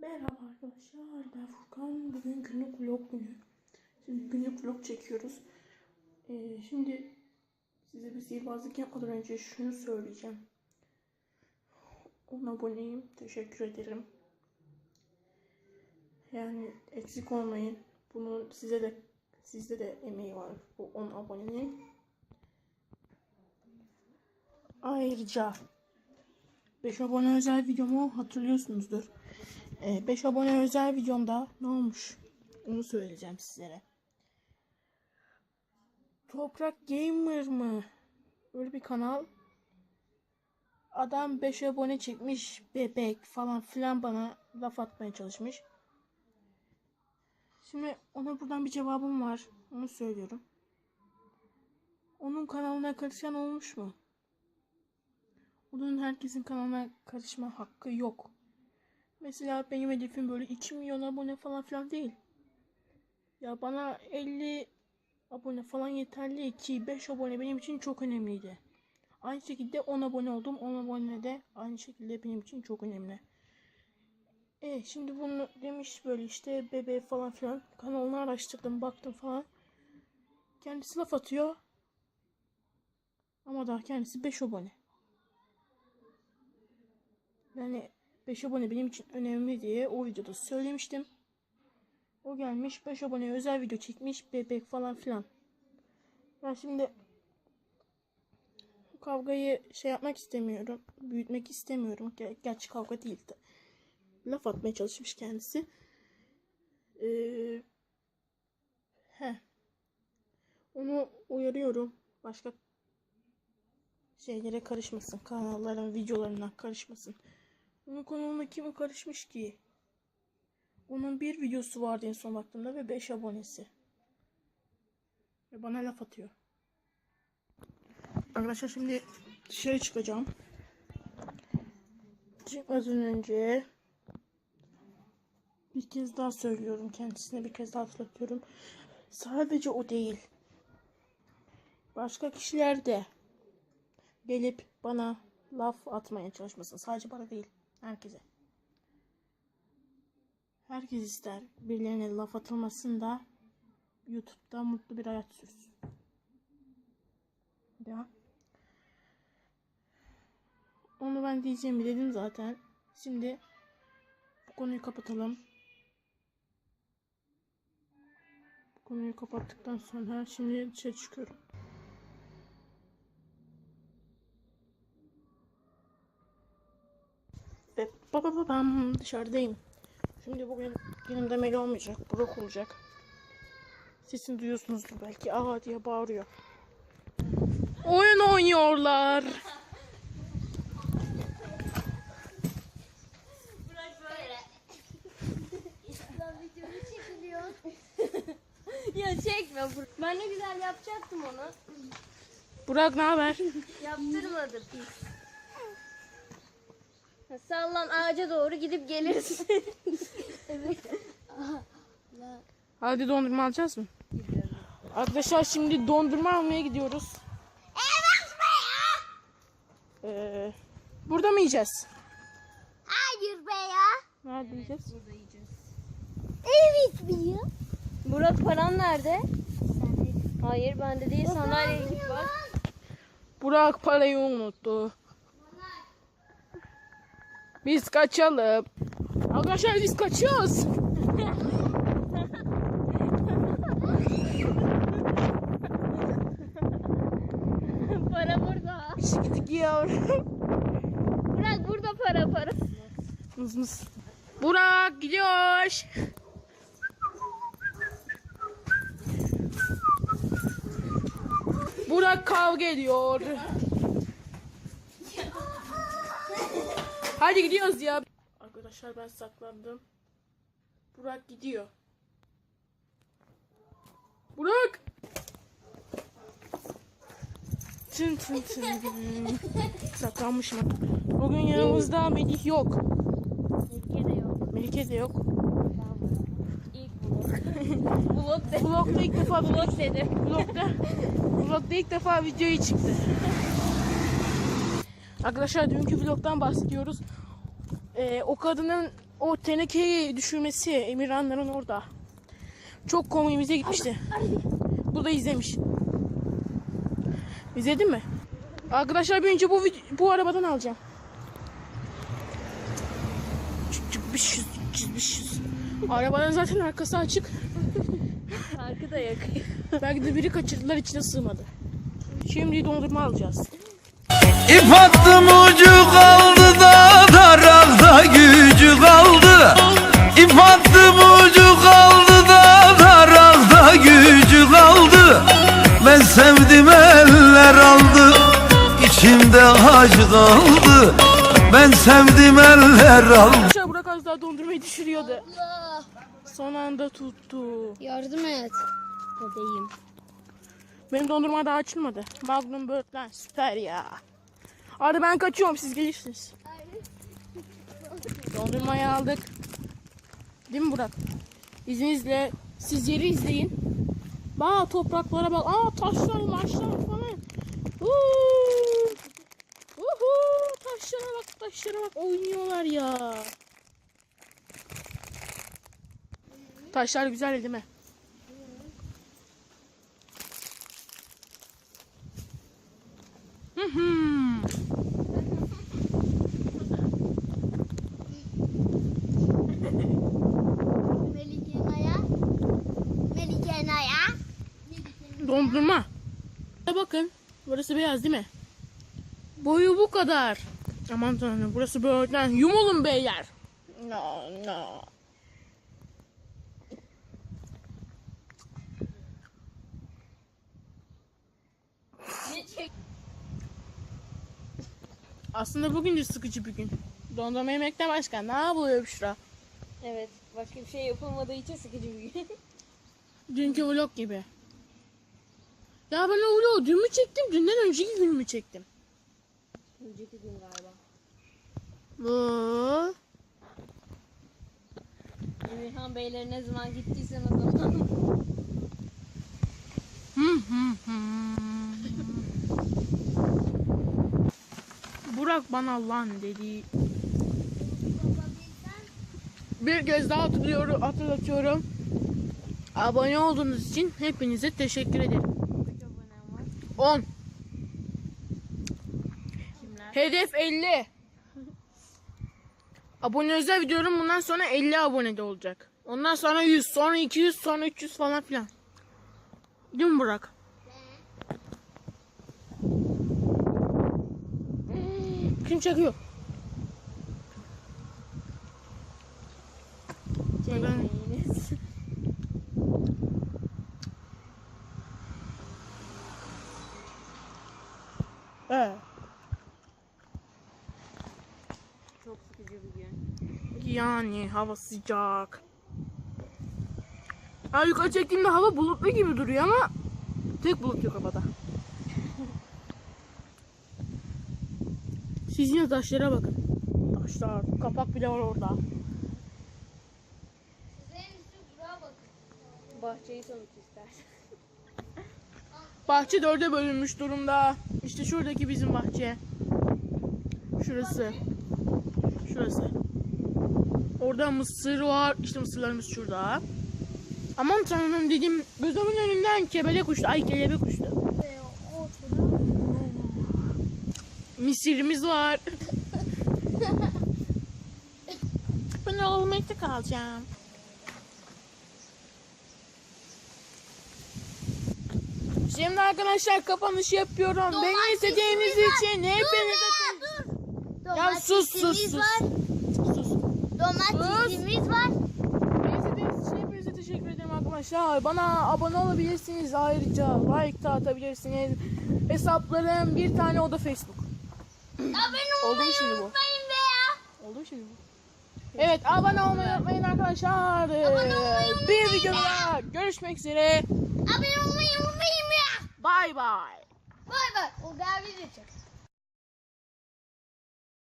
Merhaba arkadaşlar ben Furkan. Bugün günlük vlog günü. Şimdi günlük vlog çekiyoruz. Ee, şimdi size bir sihirbazlık yapmadan önce şunu söyleyeceğim. 10 aboneyim. Teşekkür ederim. Yani eksik olmayın. Bunun size de sizde de emeği var bu 10 abonenin. Ayrıca 5 abone özel videomu hatırlıyorsunuzdur. 5 abone özel videomda ne olmuş? Onu söyleyeceğim sizlere. Toprak Gamer mı? Öyle bir kanal. Adam 5 abone çekmiş. Bebek falan filan bana laf atmaya çalışmış. Şimdi ona buradan bir cevabım var. Onu söylüyorum. Onun kanalına karışan olmuş mu? Onun herkesin kanalına karışma hakkı yok. Mesela benim hedefim böyle 2 milyon abone falan filan değil. Ya bana 50 abone falan yeterli ki 5 abone benim için çok önemliydi. Aynı şekilde 10 abone oldum. 10 abone de aynı şekilde benim için çok önemli. E şimdi bunu demiş böyle işte bebe falan filan kanalını araştırdım baktım falan. Kendisi laf atıyor. Ama daha kendisi 5 abone. Yani 5 abone benim için önemli diye o videoda söylemiştim. O gelmiş 5 abone özel video çekmiş bebek falan filan. Ben şimdi kavgayı şey yapmak istemiyorum. Büyütmek istemiyorum. Ger- Gerçi kavga değildi. Laf atmaya çalışmış kendisi. Ee. Onu uyarıyorum. Başka şeylere karışmasın. Kanalların videolarına karışmasın. Onun kanalına kim karışmış ki? Onun bir videosu vardı en son baktığımda ve 5 abonesi. Ve bana laf atıyor. Arkadaşlar şimdi dışarı çıkacağım. Çıkmadan önce bir kez daha söylüyorum kendisine bir kez daha hatırlatıyorum. Sadece o değil. Başka kişiler de gelip bana laf atmaya çalışmasın. Sadece bana değil. Herkese. Herkes ister birilerine laf atılmasın da YouTube'da mutlu bir hayat sürsün. Ya. Onu ben diyeceğimi dedim zaten. Şimdi bu konuyu kapatalım. Bu konuyu kapattıktan sonra şimdi dışarı çıkıyorum. Baba babam dışarıdayım. Şimdi bugün yanımda Meli olmayacak. Burak olacak. Sesini duyuyorsunuzdur belki. Aa diye bağırıyor. Oyun oynuyorlar. Ya çekme. bur- Ben ne güzel yapacaktım onu. Burak ne haber? Yaptırmadım. Sallan ağaca doğru gidip geliriz. evet. Hadi dondurma alacağız mı? Arkadaşlar şimdi dondurma almaya gidiyoruz. Ee, burada mı yiyeceğiz? Hayır be ya. Nerede yiyeceğiz? Evet bir ya. Murat paran nerede? Hayır bende değil sandalyeye git bak. Burak parayı unuttu. Biz kaçalım. Arkadaşlar biz kaçıyoruz. para burada. Çıktık yavrum. Bırak burada para para. Mız mız. Burak gidiyor. Burak kavga ediyor. Hadi gidiyoruz ya. Arkadaşlar ben saklandım. Burak gidiyor. Burak. Tın tın tın. Saklanmışım. Bugün yanımızda Melih yok. Ülke de yok. Melike de yok. İlk vlog. vlog de. Vlogda ilk defa Vlog dedi. Vlogda, vlogda ilk defa videoyu çıktı. Arkadaşlar dünkü vlogdan bahsediyoruz. Ee, o kadının o tenekeyi düşürmesi Emirhanların orada. Çok komiğimize gitmişti. Bu da izlemiş. İzledin mi? Arkadaşlar bir önce bu bu arabadan alacağım. Bir şüz. Arabanın zaten arkası açık. Şarkı da yakıyor. Belki de biri kaçırdılar içine sığmadı. Şimdi dondurma alacağız. İp attım ucu kaldı da darakta gücü kaldı İp attım ucu kaldı da darakta gücü kaldı Ben sevdim eller aldı içimde acı kaldı Ben sevdim eller aldı Burak az daha dondurmayı düşürüyordu. Allah. Son anda tuttu. Yardım et. Bebeğim. Benim dondurma daha açılmadı. Magnum böğürtlen süper ya. Hadi ben kaçıyorum siz gelirsiniz. Dondurmayı aldık. Değil mi Burak? İzninizle siz yeri izleyin. Bak topraklara bak. Aa taşlar maşlar falan. Uuu. Uhu, taşlara bak taşlara bak oynuyorlar ya. Taşlar güzel değil mi? Hı hı. Melike Naya. Melike Naya. Dondurma. Bakın burası beyaz değil mi? Boyu bu kadar. Aman tanrım burası böğürtlen. Yumulun beyler. No no. Aslında bugün de sıkıcı bir gün. Dondurma yemekten başka ne yapıyor Büşra? Evet. Başka bir şey yapılmadığı için sıkıcı bir gün. Dünkü vlog gibi. Ya ben vlogu dün mü çektim, dünden önceki gün mü çektim? Önceki gün galiba. Bu. Emirhan Beyler ne zaman gittiysen o zaman. Hı hı hı. Burak bana lan dedi. Bir kez daha hatırlıyorum, hatırlatıyorum. Abone olduğunuz için hepinize teşekkür ederim. Kaç abonem var? 10. Kimler? Hedef 50. Abone özel videolarım bundan sonra 50 abonede olacak. Ondan sonra 100, sonra 200, sonra 300 falan filan. Değil mi Burak? Kim çekiyor? Çok sıkıcı bir gün. Yani hava sıcak. Ya yukarı çektiğimde hava bulutlu gibi duruyor ama tek bulut yok havada. Siz yine taşlara bakın. Taşlar, kapak bile var orada. Bahçeyi tanıt istersen. Bahçe dörde bölünmüş durumda. İşte şuradaki bizim bahçe. Şurası. Şurası. Orada mısır var. İşte mısırlarımız şurada. Aman tanrım dedim gözümün önünden kebelek uçtu. Ay kelebek uçtu. Misirimiz var. ben olmakta kalacağım. Şimdi arkadaşlar kapanış yapıyorum. Beni izlediğiniz için hepinize Ya sus, sus, sus. var. sus. Domatesimiz var. Beni izlediğiniz için hepinize teşekkür ederim arkadaşlar. Bana abone olabilirsiniz. Ayrıca like da atabilirsiniz. Hesaplarım bir tane o da Facebook. Abone mu şimdi bu? olmayın be ya. Oldu mu şimdi bu? Evet abone olmayı unutmayın arkadaşlar. Bir videoda görüşmek üzere. Abone olmayı unutmayın ya. Bye bye. Bay bay. O galiba çek.